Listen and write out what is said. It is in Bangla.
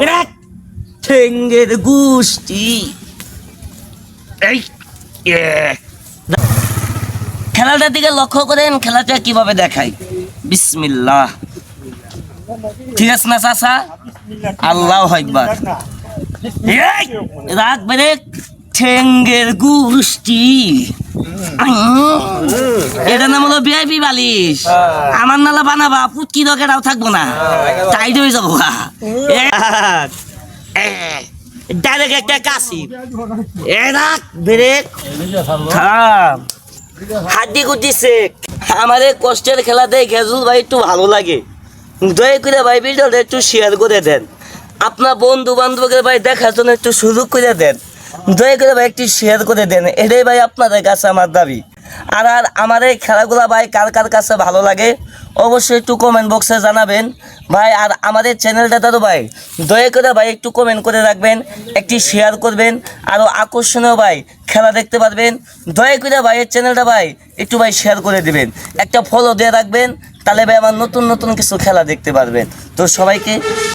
বিরাট ঠেঙ্গের গুষ্টি এই। খেলাটার দিকে লক্ষ্য করেন খেলাটা কীভাবে দেখাই বিসমিল্লাহ। ঠিক আছে না চাচা? আল্লাহ একবার এই, রাখবে রে ঠেঙ্গের গুষ্টি এটা নাম হলো বিআইপি বালিশ। আমার নালা বানাবা পুটকি দরকারও থাকব না। টাইট হয়ে যাব। ডাইরেক্ট একটা কাশি। ব্রেক। থাম। হাড্ডি আমাদের কষ্টের খেলা দেখে খেজুর ভাই একটু ভালো লাগে। দয়া করে ভাই ভিডিওটা একটু শেয়ার করে দেন। আপনার বন্ধু বান্ধবকে ভাই দেখার জন্য একটু সুযোগ করে দেন। দয়া করে ভাই একটু শেয়ার করে দেন। এটাই ভাই আপনাদের কাছে আমার দাবি। আর আর আমার এই খেলাগুলা ভাই কার কার কাছে ভালো লাগে, অবশ্যই একটু কমেন্ট বক্সে জানাবেন। ভাই, আর আমাদের চ্যানেলটা তো ভাই, দয়া করে ভাই একটু কমেন্ট করে রাখবেন, একটি শেয়ার করবেন আরও আকর্ষণীয় ভাই খেলা দেখতে পারবেন। দয়া করে ভাই এই চ্যানেলটা ভাই একটু ভাই শেয়ার করে দিবেন, একটা ফলো দিয়ে রাখবেন, তাহলে ভাই আমার নতুন নতুন কিছু খেলা দেখতে পারবেন। তো সবাইকে